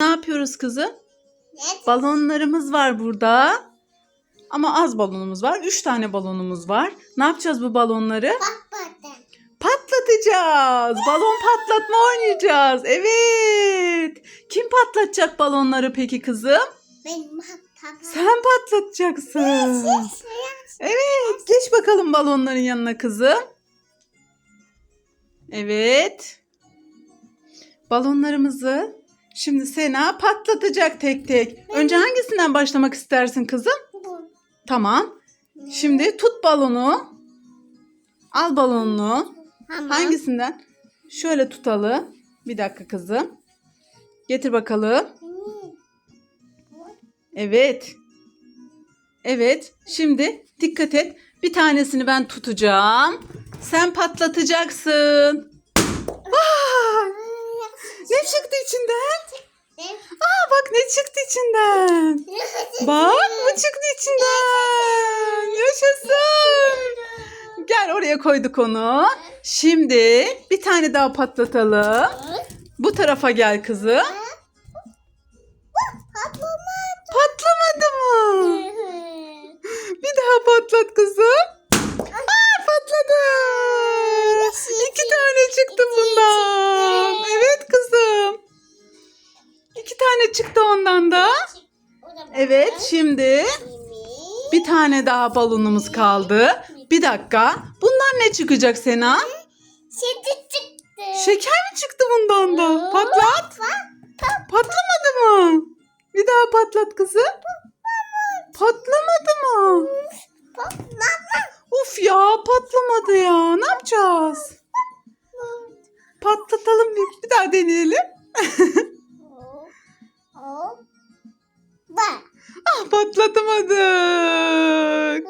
Ne yapıyoruz kızım? Evet. Balonlarımız var burada. Ama az balonumuz var. Üç tane balonumuz var. Ne yapacağız bu balonları? Patladı. Patlatacağız. Balon patlatma oynayacağız. Evet. Kim patlatacak balonları peki kızım? Benim. Sen patlatacaksın. Evet. Geç bakalım balonların yanına kızım. Evet. Balonlarımızı şimdi Sena patlatacak tek tek. Önce hangisinden başlamak istersin kızım? Bu. Tamam. Şimdi tut balonu. Al balonunu. Tamam. Hangisinden? Şöyle tutalım. Bir dakika kızım. Getir bakalım. Evet. Evet. Şimdi dikkat et. Bir tanesini ben tutacağım. Sen patlatacaksın. Vay! Ne çıktı içinden? Ne çıktı içinden. Bak bu çıktı içinden. Yaşasın. Gel oraya koyduk onu. Şimdi bir tane daha patlatalım. Bu tarafa gel kızım. Patlamadı mı? Bir daha patlat kızım. Tane çıktı ondan da. Evet şimdi bir tane daha balonumuz kaldı. Bir dakika. Bundan ne çıkacak Sena? Şimdi çıktı. Şeker mi çıktı bundan da? Patlat. Patlamadı mı? Bir daha patlat kızım. Patlamadı mı? Uf ya patlamadı ya. Ne yapacağız? Patlatalım bir, bir daha deneyelim. patlatamadık.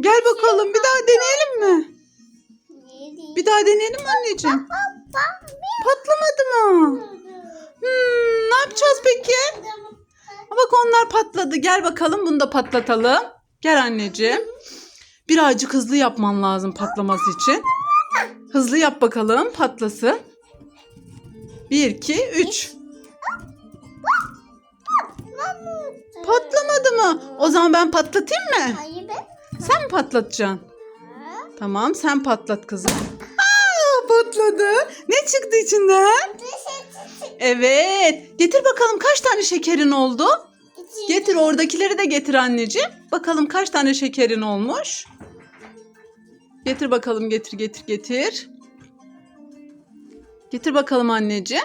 Gel bakalım bir daha deneyelim mi? Bir daha deneyelim mi anneciğim? Patlamadı mı? Hmm, ne yapacağız peki? Bak onlar patladı. Gel bakalım bunu da patlatalım. Gel anneciğim. Birazcık hızlı yapman lazım patlaması için. Hızlı yap bakalım patlasın. 1, 2, 3. Patlamadı mı? O zaman ben patlatayım mı? Hayır be. Sen mi patlatacaksın? Tamam sen patlat kızım. Aa, patladı. Ne çıktı içinden? Evet. Getir bakalım kaç tane şekerin oldu? Getir oradakileri de getir anneciğim. Bakalım kaç tane şekerin olmuş. Getir bakalım getir getir getir. Getir bakalım anneciğim.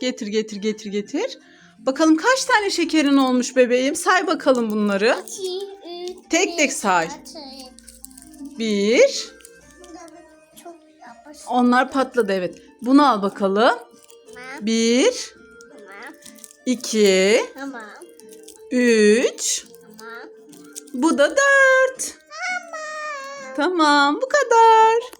Getir getir getir getir. Bakalım kaç tane şekerin olmuş bebeğim. Say bakalım bunları. Tek tek say. Bir. Onlar patladı evet. Bunu al bakalım. Bir. İki. Üç. Bu da dört. Tamam bu kadar.